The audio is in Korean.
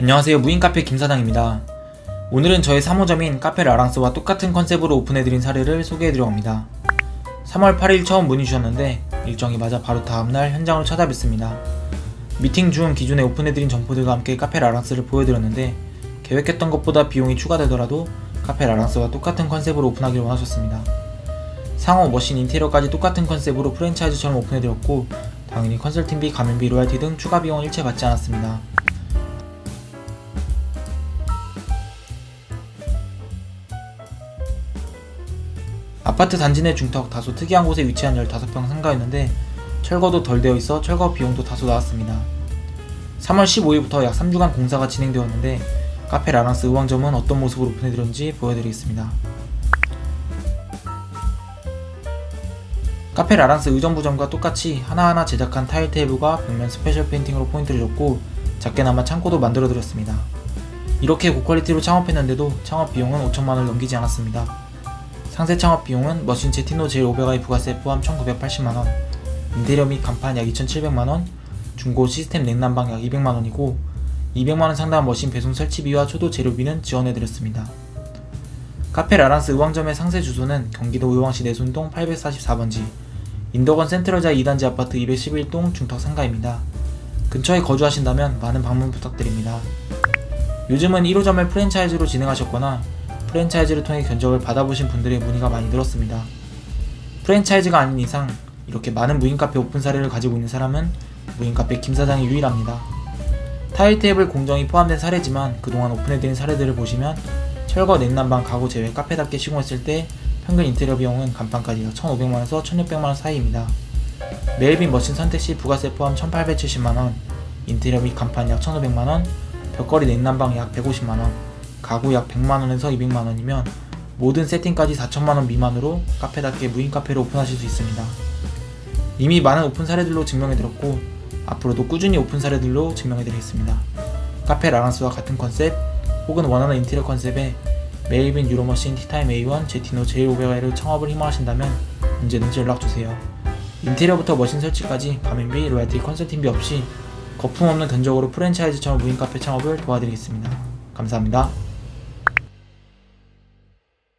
안녕하세요 무인카페 김사장입니다. 오늘은 저의 사무점인 카페 라랑스와 똑같은 컨셉으로 오픈해드린 사례를 소개해드려 옵니다. 3월 8일 처음 문의 주셨는데 일정이 맞아 바로 다음날 현장으로 찾아뵙습니다. 미팅 중 기존에 오픈해드린 점포들과 함께 카페 라랑스를 보여드렸는데 계획했던 것보다 비용이 추가되더라도 카페 라랑스와 똑같은 컨셉으로 오픈하길 원하셨습니다. 상호 머신 인테리어까지 똑같은 컨셉으로 프랜차이즈처럼 오픈해드렸고 당연히 컨설팅비, 가맹비, 로얄티 등 추가 비용은 일체 받지 않았습니다. 아파트 단지 내 중턱 다소 특이한 곳에 위치한 15평 상가였는데 철거도 덜 되어 있어 철거 비용도 다소 나왔습니다. 3월 15일부터 약 3주간 공사가 진행되었는데 카페 라랑스 의왕점은 어떤 모습으로 오픈해드렸는지 보여드리겠습니다. 카페 라랑스 의정부점과 똑같이 하나하나 제작한 타일 테이블과 벽면 스페셜 페인팅으로 포인트를 줬고 작게나마 창고도 만들어드렸습니다. 이렇게 고퀄리티로 창업했는데도 창업 비용은 5천만원을 넘기지 않았습니다. 상세 창업 비용은 머신 제티노 제500i 부가세 포함 1980만원, 인테리어 및 간판 약 2700만원, 중고 시스템 냉난방 약 200만원이고 200만원 상당 머신 배송 설치비와 초도 재료비는 지원해드렸습니다. 카페 라란스 의왕점의 상세 주소는 경기도 의왕시 내순동 844번지, 인덕원 센트럴자 2단지 아파트 211동 중턱 상가입니다. 근처에 거주하신다면 많은 방문 부탁드립니다. 요즘은 1호점을 프랜차이즈로 진행하셨거나 프랜차이즈를 통해 견적을 받아보신 분들의 문의가 많이 늘었습니다. 프랜차이즈가 아닌 이상 이렇게 많은 무인카페 오픈 사례를 가지고 있는 사람은 무인카페 김 사장이 유일합니다. 타일 테이블 공정이 포함된 사례지만 그동안 오픈해드린 사례들을 보시면 철거 냉난방 가구 제외 카페답게 시공했을 때 평균 인테리어 비용은 간판까지 약 1,500만원에서 1,600만원 사이입니다. 메일빈 머신 선택 시 부가세 포함 1,870만원, 인테리어 및 간판 약 1,500만원, 벽걸이 냉난방 약 150만원, 가구 약 100만원에서 200만원이면 모든 세팅까지 4천만원 미만으로 카페답게 무인 카페를 오픈하실 수 있습니다. 이미 많은 오픈 사례들로 증명해드렸고 앞으로도 꾸준히 오픈 사례들로 증명해드리겠습니다. 카페 라랑스와 같은 컨셉 혹은 원하는 인테리어 컨셉에 메일빈 유로머신 티타임 A1 제티노 제500I를 창업을 희망하신다면 언제든지 연락주세요. 인테리어부터 머신 설치까지 가맹비, 로얄티, 컨설팅비 없이 거품 없는 견적으로 프랜차이즈처럼 무인 카페 창업을 도와드리겠습니다. 감사합니다.